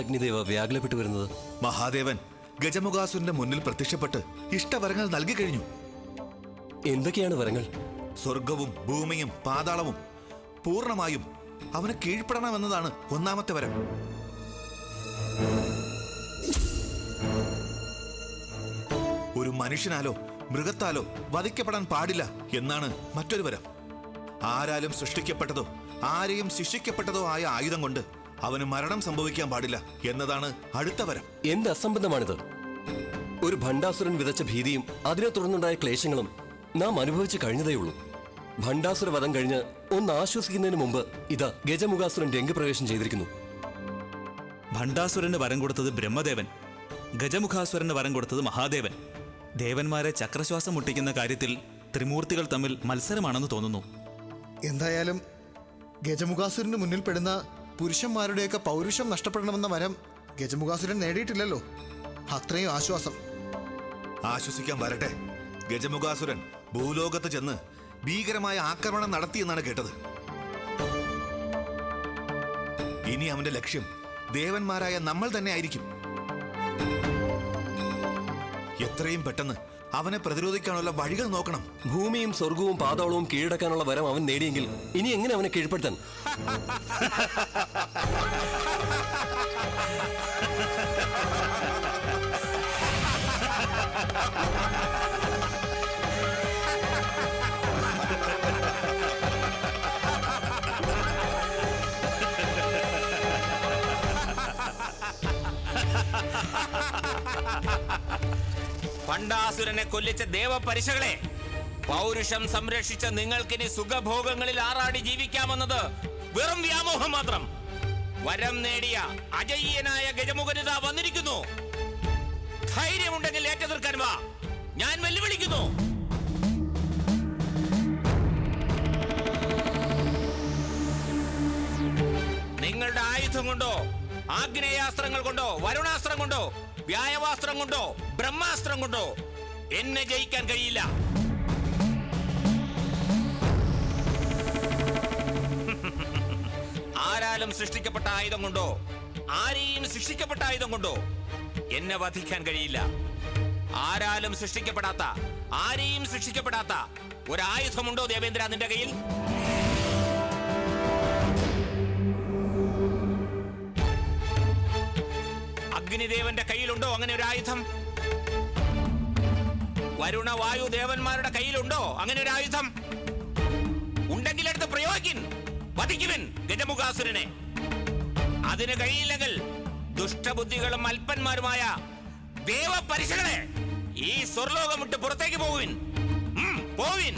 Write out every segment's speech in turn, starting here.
അഗ്നിദേവ വ്യാകുലപ്പെട്ടു വരുന്നത്? മഹാദേവൻ ഗജമുഖാസുരന്റെ മുന്നിൽ പ്രത്യക്ഷപ്പെട്ട് ഇഷ്ടവരങ്ങൾ നൽകി കഴിഞ്ഞു. എന്തൊക്കെയാണ് വരങ്ങൾ? സ്വർഗവും ഭൂമിയും പാതാളവും പൂർണമായും അവന് കീഴ്പ്പെടണമെന്നതാണ് ഒന്നാമത്തെ വരം. ഒരു മനുഷ്യനാലോ മൃഗത്താലോ വധിക്കപ്പെടാൻ പാടില്ല എന്നാണ് മറ്റൊരു വരം. ആരാലും സൃഷ്ടിക്കപ്പെട്ടതോ ആരെയും ശിക്ഷിക്കപ്പെട്ടതോ ആയ ആയുധം കൊണ്ട് അവന് മരണം സംഭവിക്കാൻ പാടില്ല എന്നതാണ് അടുത്ത വരം. എന്ത് അസംബന്ധമാണിത്? ഒരു ഭണ്ഡാസുരൻ വിതച്ച ഭീതിയും അതിനെ തുടർന്നുണ്ടായ ക്ലേശങ്ങളും നാം അനുഭവിച്ചു കഴിഞ്ഞതേയുള്ളൂ. ഭണ്ഡാസുര വധം കഴിഞ്ഞ് ഒന്ന് ആശ്വസിക്കുന്നതിന് മുമ്പ് ഇതാ ഗജമുഖാസുരൻ രംഗപ്രവേശം ചെയ്തിരിക്കുന്നു. ഭണ്ഡാസുരന് വരം കൊടുത്തത് ബ്രഹ്മദേവൻ. ഗജമുഖാസുരന് വരം കൊടുത്തത് മഹാദേവൻ. ദേവന്മാരെ ചക്രശ്വാസം മുട്ടിക്കുന്ന കാര്യത്തിൽ ത്രിമൂർത്തികൾ തമ്മിൽ മത്സരമാണെന്ന് തോന്നുന്നു. എന്തായാലും ഗജമുഖാസുരന് മുന്നിൽ പെടുന്ന പുരുഷന്മാരുടെയൊക്കെ പൗരുഷം നഷ്ടപ്പെടണമെന്ന വരം ഗജമുഖാസുരൻ നേടിയിട്ടില്ലല്ലോ. അത്രയും ആശ്വാസം. ആശ്വസിക്കാൻ വരട്ടെ. ഗജമുഖാസുരൻ ഭൂലോകത്ത് ചെന്ന് ഭീകരമായ ആക്രമണം നടത്തിയെന്നാണ് കേട്ടത്. ഇനി അവന്റെ ലക്ഷ്യം ദേവന്മാരായ നമ്മൾ തന്നെ ആയിരിക്കും. എത്രയും പെട്ടെന്ന് അവനെ പ്രതിരോധിക്കാനുള്ള വഴികൾ നോക്കണം. ഭൂമിയും സ്വർഗവും പാതാളവും കീഴടക്കാനുള്ള വരം അവൻ നേടിയെങ്കിൽ ഇനി എങ്ങനെ അവനെ കീഴ്പ്പെടുത്താൻ? പണ്ടാസുരനെ കൊല്ലിച്ച ദേവപരിശകളെ പൗരുഷം സംരക്ഷിച്ച നിങ്ങൾക്കിനി സുഖഭോഗങ്ങളിൽ ആറാടി ജീവിക്കാമെന്നത് വെറും വ്യാമോഹം മാത്രം. വരം നേടിയ അജയ്യനായ ഗജമുഖനിത വന്നിരിക്കുന്നു. ധൈര്യമുണ്ടെങ്കിൽ ഏറ്റെതിർക്കാൻ വാ. ഞാൻ വെല്ലുവിളിക്കുന്നു. നിങ്ങളുടെ ആയുധം കൊണ്ടോ ആഗ്നേയാസ്ത്രങ്ങൾ കൊണ്ടോ വരുണാസ്ത്രം കൊണ്ടോ വ്യായവാസ്ത്രം കൊണ്ടോ ബ്രഹ്മാസ്ത്രം കൊണ്ടോ എന്നെ ജയിക്കാൻ കഴിയില്ല. ആരാലും സൃഷ്ടിക്കപ്പെട്ട ആയുധം കൊണ്ടോ ആരെയും സൃഷ്ടിക്കപ്പെട്ട ആയുധം കൊണ്ടോ എന്നെ വധിക്കാൻ കഴിയില്ല. ആരാലും സൃഷ്ടിക്കപ്പെടാത്ത ആരെയും സൃഷ്ടിക്കപ്പെടാത്ത ഒരായുധമുണ്ടോ ദേവേന്ദ്ര നിന്റെ കയ്യിൽ? അഗ്നിദേവന്റെ കയ്യിലുണ്ടോ? അങ്ങനെ ഒരു ആയുധം വരുണ വായു ദേവന്മാരുടെ കയ്യിലുണ്ടോ? അങ്ങനെ ഒരു ആയുധം ഉണ്ടെങ്കിൽ എടുത്ത് പ്രയോഗിക്കിൻ. വധിക്കുവിൻ ഗജമുഖാസുരനെ. അതിന് കഴിയില്ലെങ്കിൽ ദുഷ്ടബുദ്ധികളും അല്പന്മാരുമായ ദേവപരിശകളെ ഈ സ്വർലോകം വിട്ട് പുറത്തേക്ക് പോവിൻ പോവിൻ.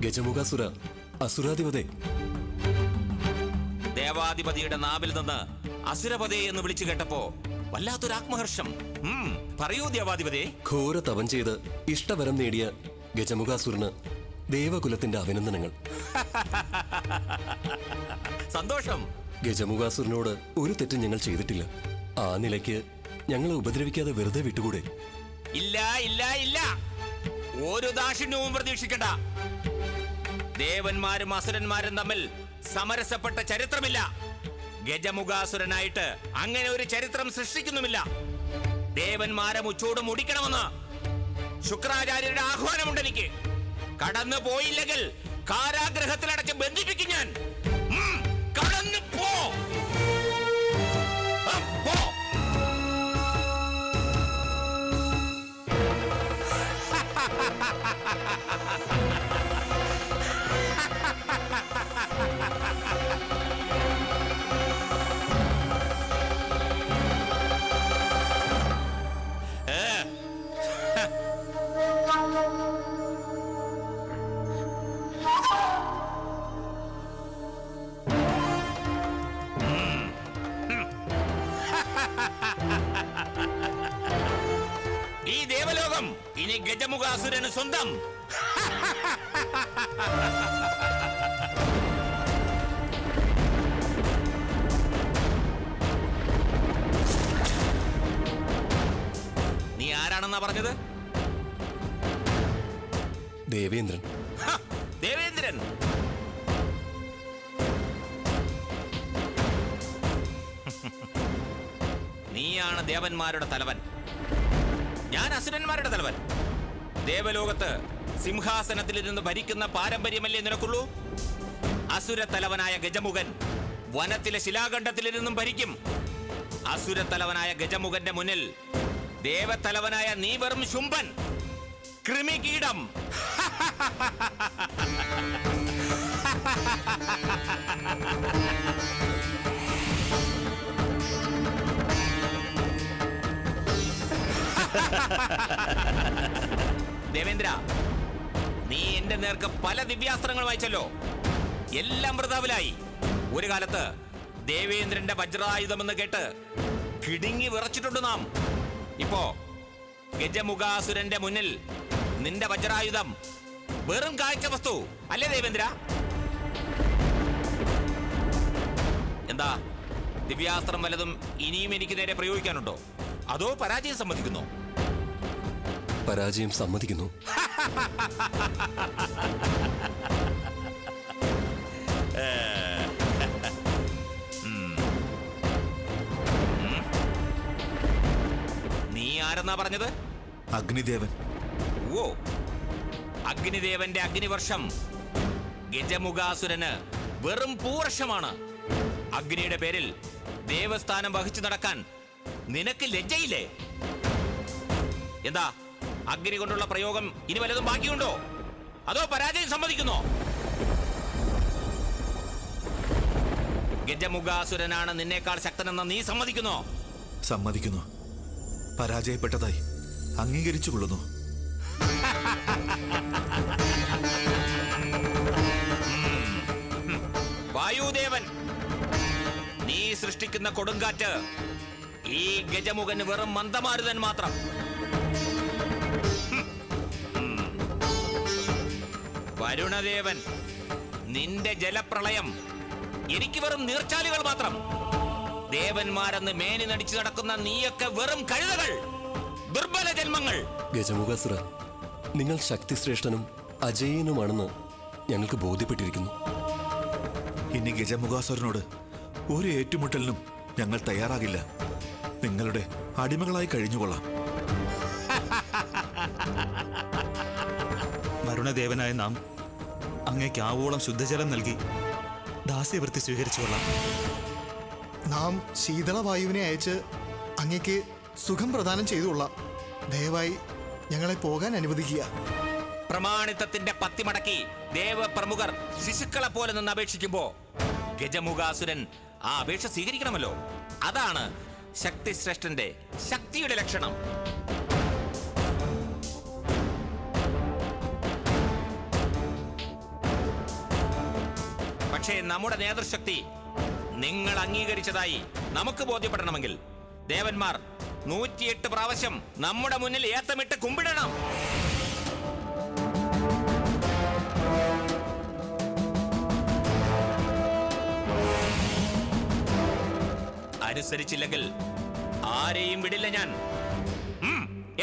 ഗജമുഖാസുര അസുരാധിപതേ. ദേവാധിപതിയുടെ നാവിൽ നിന്ന് അസുരപതേ എന്ന് വിളിച്ചു കേട്ടപ്പോ വല്ലാത്തൊരു ആത്മഹർഷം പറയൂ ദേവാധിപതേ ഘോര തപം ചെയ്ത് ഇഷ്ടവരം നേടിയ ഗജമുഖാസുരന് ദേവകുലത്തിന്റെ അഭിനന്ദനങ്ങൾ. സന്തോഷം. ഗജമുഖാസുരനോട് ഒരു തെറ്റും ഞങ്ങൾ ചെയ്തിട്ടില്ല. ആ നിലയ്ക്ക് ഞങ്ങളെ ഉപദ്രവിക്കാതെ വെറുതെ വിട്ടുകൂടെ? ഇല്ല ഇല്ല ഇല്ല. ഒരു ദാക്ഷിണ്യവും പ്രതീക്ഷിക്കണ്ട. ദേവന്മാരും അസുരന്മാരും തമ്മിൽ സമരസപ്പെട്ട ചരിത്രമില്ല. ഗജമുഖാസുരനായിട്ട് അങ്ങനെ ഒരു ചരിത്രം സൃഷ്ടിക്കുന്നുമില്ല. ദേവന്മാരെ മുച്ചോട് മുടിക്കണമെന്ന് ശുക്രാചാര്യരുടെ ആഹ്വാനമുണ്ട് എനിക്ക്. കടന്നു പോയില്ലെങ്കിൽ കാരാഗ്രഹത്തിലടച്ച് ബന്ധിപ്പിക്കും ഞാൻ. കടന്നു പോ. ha ha ഈ ഇനി ഗജമുഖാസുരന് സ്വന്തം. നീ ആരാണെന്നാ പറഞ്ഞത്? ദേവേന്ദ്രൻ. ദേവേന്ദ്രൻ. നീയാണ് ദേവന്മാരുടെ തലവൻ. ഞാൻ അസുരന്മാരുടെ തലവൻ. ദേവലോകത്ത് സിംഹാസനത്തിലിരുന്ന് ഭരിക്കുന്ന പാരമ്പര്യമല്ലേ നിനക്കുള്ളൂ? അസുര തലവനായ ഗജമുഖൻ വനത്തിലെ ശിലാഖണ്ഡത്തിലിരുന്നും ഭരിക്കും. അസുര തലവനായ ഗജമുഖന്റെ മുന്നിൽ ദേവത്തലവനായ നീ വെറും ശുംഭൻ. കൃമികീടം. ദേവേന്ദ്ര നീ എന്റെ നേർക്ക് പല ദിവ്യാസ്ത്രങ്ങൾ വായിച്ചല്ലോ. എല്ലാം വൃതാവിലായി. ഒരു കാലത്ത് ദേവേന്ദ്രന്റെ വജ്രായുധമെന്ന് കേട്ട് കിടുങ്ങി വിറച്ചിട്ടുണ്ട് നാം. ഇപ്പോ ഗജമുഖാസുരന്റെ മുന്നിൽ നിന്റെ വജ്രായുധം വെറും കാഴ്ച വസ്തു അല്ലേ ദേവേന്ദ്ര? എന്താ ദിവ്യാസ്ത്രം വലതും ഇനിയും എനിക്ക് നേരെ പ്രയോഗിക്കാനുണ്ടോ? അതോ പരാജയം സമ്മതിക്കുന്നോ? പരാജയം സമ്മതിക്കുന്നു. നീ ആരെന്നാ പറഞ്ഞത്? അഗ്നിദേവൻ. ഓ. അഗ്നിദേവന്റെ അഗ്നിവർഷം ഗജമുഖാസുരന് വെറും പൂവർഷമാണ്. അഗ്നിയുടെ പേരിൽ ദേവസ്ഥാനം വഹിച്ചു നടക്കാൻ നിനക്ക് ലജ്ജയില്ലേ? എന്താ? അഗ്നി കൊണ്ടുള്ള പ്രയോഗം ഇനി വല്ലതും ബാക്കിയുണ്ടോ? അതോ പരാജയം സമ്മതിക്കുന്നോ? ഗജമുഖാസുരനാണ് നിന്നേക്കാൾ ശക്തനെന്ന് നീ സമ്മതിക്കുന്നോ? സമ്മതിക്കുന്നു. പരാജയപ്പെട്ടതായി. അംഗീകരിച്ചു കൊള്ളുന്നു വായുദേവൻ നീ സൃഷ്ടിക്കുന്ന കൊടുങ്കാറ്റ് ഈ ഗജമുഖന് വെറും മന്ദമാരുതൻ മാത്രം. വരുണദേവൻ നിന്റെ ജലപ്രളയം എനിക്ക് വെറും നീർച്ചാലുകൾ മാത്രം. ദേവന്മാരെന്ന് മേനി നടിച്ചു നടക്കുന്ന നീയൊക്കെ വെറും കഴുതകൾ ദുർബല ജന്മങ്ങൾ. ഗജമുഖസുര നിങ്ങൾ ശക്തിശ്രേഷ്ഠനും അജയനുമാണെന്ന് ഞങ്ങൾക്ക് ബോധ്യപ്പെട്ടിരിക്കുന്നു. ഇനി ഗജമുഖാസുരനോട് ഒരു ഏറ്റുമുട്ടലിനും ഞങ്ങൾ തയ്യാറാകില്ല. നിങ്ങളുടെ അടിമകളായി കഴിഞ്ഞുകൊള്ളാം. വരുണദേവനായ നാം അങ്ങേക്ക് ആവോളം ശുദ്ധജലം നൽകി. ദാസ്യവൃത്തി സ്വീകരിച്ചു കൊള്ളാം. നാം ശീതളവായുവിനെ അയച്ച് അങ്ങേക്ക് സുഖം പ്രദാനം ചെയ്തുകൊള്ളാം ദയവായി ഞങ്ങളെ പോകാൻ അനുവദിക്കുക. പ്രമാണിത്വത്തിന്റെ പത്തി മടക്കി ദേവപ്രമുഖർ ശിശുക്കളെ പോലെ നിന്ന് അപേക്ഷിക്കുമ്പോ ഗജമുഖാസുരൻ ആ അപേക്ഷ സ്വീകരിക്കണമല്ലോ. അതാണ് ശക്തിശ്രേഷ്ഠന്റെ ശക്തിയുടെ ലക്ഷണം. പക്ഷേ നമ്മുടെ നേതൃശക്തി നിങ്ങൾ അംഗീകരിച്ചതായി നമുക്ക് ബോധ്യപ്പെടണമെങ്കിൽ ദേവന്മാർ നൂറ്റിയെട്ട് പ്രാവശ്യം നമ്മുടെ മുന്നിൽ ഏത്തമിട്ട് കുമ്പിടണം. അനുസരിച്ചില്ലെങ്കിൽ ആരെയും വിടില്ല ഞാൻ.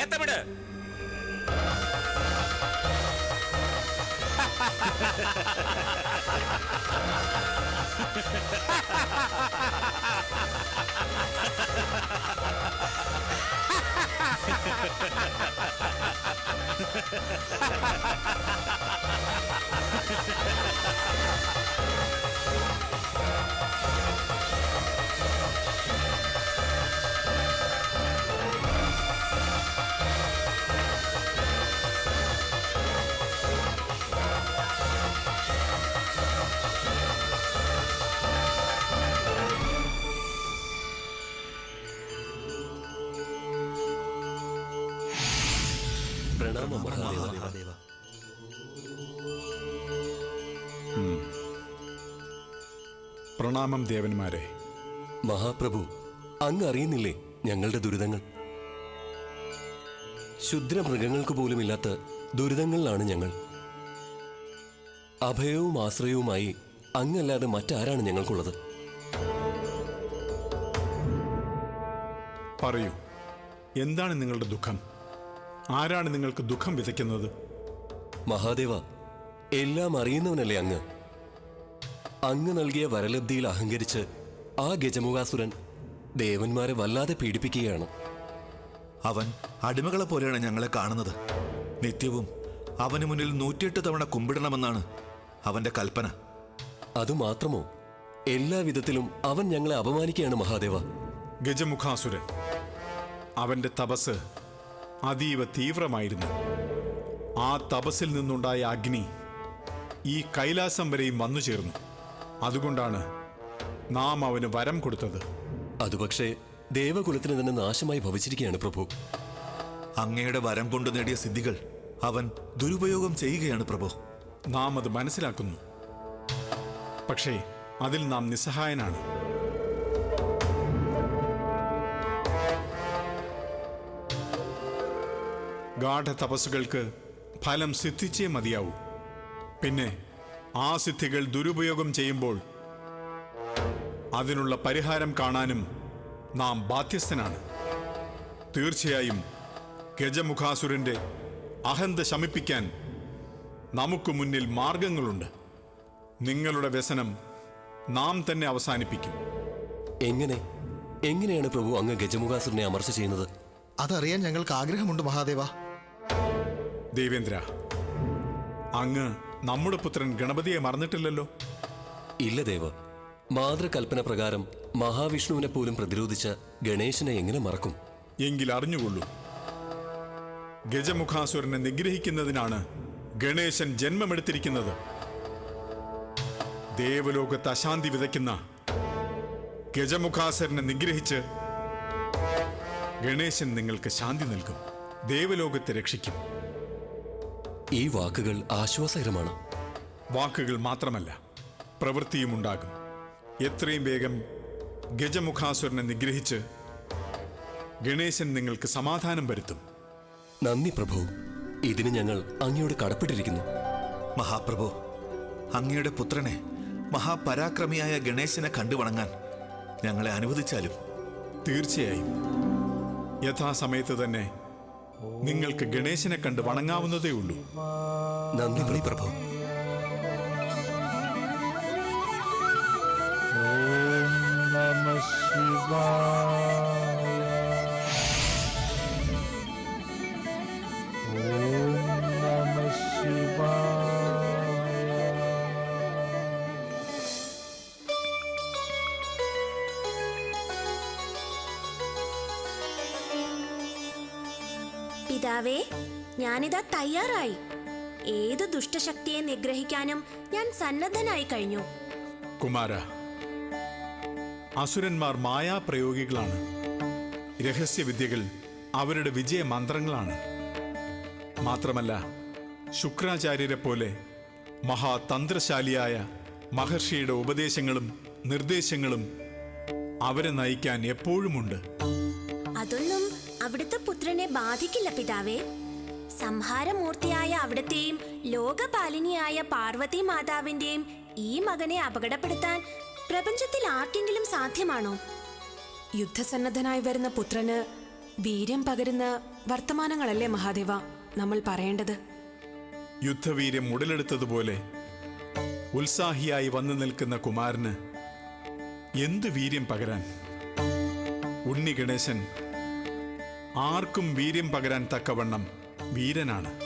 ഏത്തമിട്. ハハハハハ മഹാദേവ പ്രണാമം ദേവന്മാരെ. മഹാപ്രഭു അങ്ങ് അറിയുന്നില്ലേ ഞങ്ങളുടെ ദുരിതങ്ങൾ? ശുദ്ര മൃഗങ്ങൾക്ക് പോലും ഇല്ലാത്ത ദുരിതങ്ങളിലാണ് ഞങ്ങൾ. അഭയവും ആശ്രയവുമായി അങ്ങല്ലാതെ മറ്റാരാണ് ഞങ്ങൾക്കുള്ളത്? പറയൂ എന്താണ് നിങ്ങളുടെ ദുഃഖം? ആരാണ് നിങ്ങൾക്ക് ദുഃഖം വിതയ്ക്കുന്നത്? മഹാദേവ എല്ലാം അറിയുന്നവനല്ലേ അങ്ങ്. അങ്ങ് നൽകിയ വരലബ്ധിയിൽ അഹങ്കരിച്ച് ആ ഗജമുഖാസുരൻ ദേവന്മാരെ വല്ലാതെ പീഡിപ്പിക്കുകയാണ്. അവൻ അടിമകളെ പോലെയാണ് ഞങ്ങളെ കാണുന്നത്. നിത്യവും അവന് മുന്നിൽ നൂറ്റിയെട്ട് തവണ കുമ്പിടണമെന്നാണ് അവന്റെ കൽപ്പന. അതുമാത്രമോ? എല്ലാ വിധത്തിലും അവൻ ഞങ്ങളെ അപമാനിക്കുകയാണ് മഹാദേവ. ഗജമുഖാസുരൻ അവന്റെ തപസ് അതീവ തീവ്രമായിരുന്നു. ആ തപസ്സിൽ നിന്നുണ്ടായ അഗ്നി ഈ കൈലാസം വരെയും വന്നു ചേർന്നു. അതുകൊണ്ടാണ് നാം അവന് വരം കൊടുത്തത്. അതുപക്ഷേ ദേവകുലത്തിന് തന്നെ നാശമായി ഭവിച്ചിരിക്കുകയാണ് പ്രഭു. അങ്ങയുടെ വരം കൊണ്ട് നേടിയ സിദ്ധികൾ അവൻ ദുരുപയോഗം ചെയ്യുകയാണ് പ്രഭു. നാം അത് മനസ്സിലാക്കുന്നു. പക്ഷേ അതിൽ നാം നിസ്സഹായനാണ്. ഗാഠ തപസ്സുകൾക്ക് ഫലം സിദ്ധിച്ചേ മതിയാവൂ. പിന്നെ ആ സിദ്ധികൾ ദുരുപയോഗം ചെയ്യുമ്പോൾ അതിനുള്ള പരിഹാരം കാണാനും നാം ബാധ്യസ്ഥനാണ്. തീർച്ചയായും ഗജമുഖാസുരന്റെ അഹന്ത ശമിപ്പിക്കാൻ നമുക്ക് മുന്നിൽ മാർഗങ്ങളുണ്ട്. നിങ്ങളുടെ വ്യസനം നാം തന്നെ അവസാനിപ്പിക്കും. എങ്ങനെ? എങ്ങനെയാണ് പ്രഭു അങ്ങ് ഗജമുഖാസുരനെ അമർച്ച ചെയ്യുന്നത്? അതറിയാൻ ഞങ്ങൾക്ക് ആഗ്രഹമുണ്ട് മഹാദേവ. ദേവേന്ദ്ര അങ്ങ് നമ്മുടെ പുത്രൻ ഗണപതിയെ മറന്നിട്ടില്ലല്ലോ? ഇല്ല ദേവ്. മാതൃകൽപ്പന പ്രകാരം മഹാവിഷ്ണുവിനെ പോലും പ്രതിരോധിച്ച ഗണേശനെ എങ്ങനെ മറക്കും? എങ്കിൽ അറിഞ്ഞുകൊള്ളൂ. ഗജമുഖാസുരനെ നിഗ്രഹിക്കുന്നതിനാണ് ഗണേശൻ ജന്മമെടുത്തിരിക്കുന്നത്. ദേവലോകത്ത് അശാന്തി വിതയ്ക്കുന്ന ഗജമുഖാസുരനെ നിഗ്രഹിച്ച് ഗണേശൻ നിങ്ങൾക്ക് ശാന്തി നൽകും. ദേവലോകത്തെ രക്ഷിക്കും. ഈ വാക്കുകൾ ആശ്വാസകരമാണ്. വാക്കുകൾ മാത്രമല്ല പ്രവൃത്തിയും ഉണ്ടാകും. എത്രയും വേഗം ഗജമുഖാസുരനെ നിഗ്രഹിച്ച് ഗണേശൻ നിങ്ങൾക്ക് സമാധാനം വരുത്തും. നന്ദി പ്രഭു. ഇതിന് ഞങ്ങൾ അങ്ങയോട് കടപ്പെട്ടിരിക്കുന്നു. മഹാപ്രഭു അങ്ങയുടെ പുത്രനെ മഹാപരാക്രമിയായ ഗണേശനെ കണ്ടുവണങ്ങാൻ ഞങ്ങളെ അനുവദിച്ചാലും. തീർച്ചയായും. യഥാസമയത്ത് തന്നെ നിങ്ങൾക്ക് ഗണേശനെ കണ്ട് വണങ്ങാവുന്നതേ ഉള്ളൂ. നന്ദി പ്രഭു. പിതാവേ ഞാനിതാ തയ്യാറായി. ഏത് ദുഷ്ടശക്തിയെ നിഗ്രഹിക്കാനും ഞാൻ സന്നദ്ധനായി കഴിഞ്ഞു. കുമാര അസുരന്മാർ മായാപ്രയോഗികളാണ്. രഹസ്യവിദ്യകൾ അവരുടെ വിജയമന്ത്രങ്ങളാണ്. മാത്രമല്ല ശുക്രാചാര്യരെ പോലെ മഹാതന്ത്രശാലിയായ മഹർഷിയുടെ ഉപദേശങ്ങളും നിർദ്ദേശങ്ങളും അവരെ നയിക്കാൻ എപ്പോഴുമുണ്ട്. പുത്രനെ ബാധിക്കില്ല പിതാവേ. സംഹാരമൂർത്തിയായ അവിടത്തെയും ലോകപാലിനിയായ പാർവതി മാതാവിന്റെയും ഈ മകനെ അപകടപ്പെടുത്താൻ പ്രപഞ്ചത്തിൽ ആർക്കെങ്കിലും സാധ്യമാണോ? യുദ്ധസന്നദ്ധനായി വരുന്ന പുത്രന് വീര്യം പകരുന്ന വർത്തമാനങ്ങളല്ലേ മഹാദേവ നമ്മൾ പറയേണ്ടത്? യുദ്ധവീര്യം ഉടലെടുത്തതുപോലെ ഉത്സാഹിയായി വന്നു നിൽക്കുന്ന കുമാരന് എന്ത് വീര്യം പകരാൻ? ഉണ്ണി ഗണേശൻ ആർക്കും വീര്യം പകരാൻ തക്കവണ്ണം വീരനാണ്.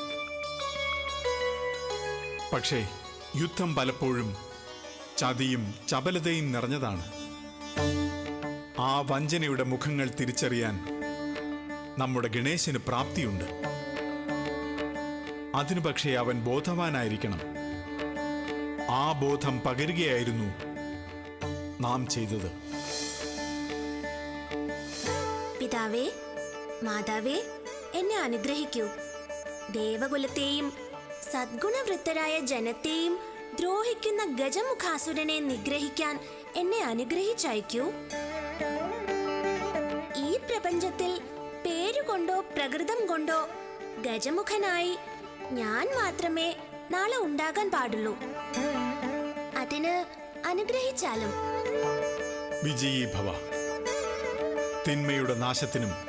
പക്ഷേ യുദ്ധം പലപ്പോഴും ചതിയും ചപലതയും നിറഞ്ഞതാണ്. ആ വഞ്ചനയുടെ മുഖങ്ങൾ തിരിച്ചറിയാൻ നമ്മുടെ ഗണേശന് പ്രാപ്തിയുണ്ട്. അതിനു പക്ഷേ അവൻ ബോധവാനായിരിക്കണം. ആ ബോധം പകരുകയായിരുന്നു നാം ചെയ്തത്. പിതാവേ മാതാവേ എന്നെ അനുഗ്രഹിക്കൂ. ദേവകുലത്തെയും സദ്ഗുണവൃത്തരായ ജനത്തെയും ദ്രോഹിക്കുന്ന ഗജമുഖാസുരനെ നിഗ്രഹിക്കാൻ എന്നെ അനുഗ്രഹിച്ചയക്കൂ. ഈ പ്രപഞ്ചത്തിൽ പേരുകൊണ്ടോ പ്രകൃതം കൊണ്ടോ ഗജമുഖനായി ഞാൻ മാത്രമേ നാളെ ഉണ്ടാകാൻ പാടുള്ളൂ. അതിന് അനുഗ്രഹിച്ചാലും. വിജയീ ഭവ തിന്മയുടെ നാശത്തിനും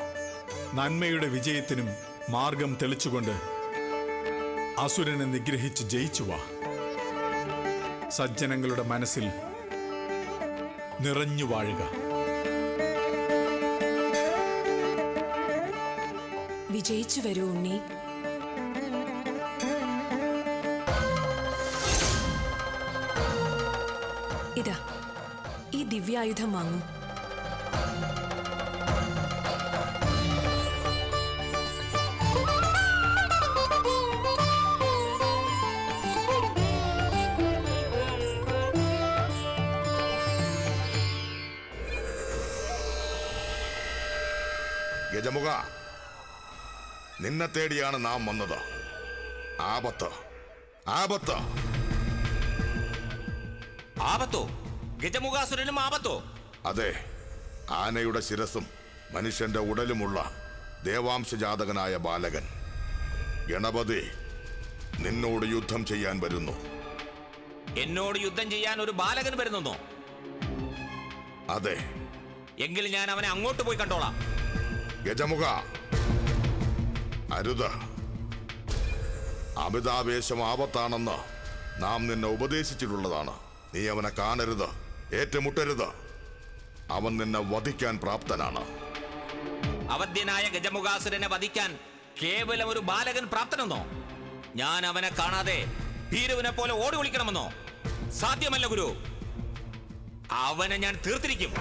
നന്മയുടെ വിജയത്തിനും മാർഗം തെളിച്ചുകൊണ്ട് അസുരനെ നിഗ്രഹിച്ച് ജയിച്ചു വാ. സജ്ജനങ്ങളുടെ മനസ്സിൽ നിറഞ്ഞു വാഴുക. വിജയിച്ചു വരൂ ഉണ്ണി. ഇതാ ഈ ദിവ്യായുധം വാങ്ങൂ. ഗജമുഖ നിന്നെ തേടിയാണ് നാം വന്നത്. ആപത്ത്. ആപത്ത്. ആപത്തോ? ഗജമുഖാസുരനും ആപത്തോ? അതെ ആനയുടെ ശിരസും മനുഷ്യന്റെ ഉടലുമുള്ള ദേവാംശജാതകനായ ബാലകൻ. ഗണപതി നിന്നോട് യുദ്ധം ചെയ്യാൻ വരുന്നു. എന്നോട് യുദ്ധം ചെയ്യാൻ ഒരു ബാലകൻ വരുന്നു അതെ. എങ്കിൽ ഞാൻ അവനെ അങ്ങോട്ട് പോയി കണ്ടോളാം. ഗജമുഖ. അരുത്. അമിതാവേശം ആപത്താണെന്ന് നാം നിന്നെ ഉപദേശിച്ചിട്ടുള്ളതാണ്. നീ അവനെ കാണരുത് ഏറ്റുമുട്ടരുത്. അവൻ നിന്നെ വധിക്കാൻ പ്രാപ്തനാണ്. അവധ്യനായ ഗജമുഖാസുരനെ വധിക്കാൻ കേവലം ഒരു ബാലകൻ പ്രാപ്തനെന്നോ? ഞാൻ അവനെ കാണാതെ ഭീരുവിനെ പോലെ ഓടി ഒളിക്കണമെന്നോ? സാധ്യമല്ല ഗുരു. അവനെ ഞാൻ തീർത്തിരിക്കും.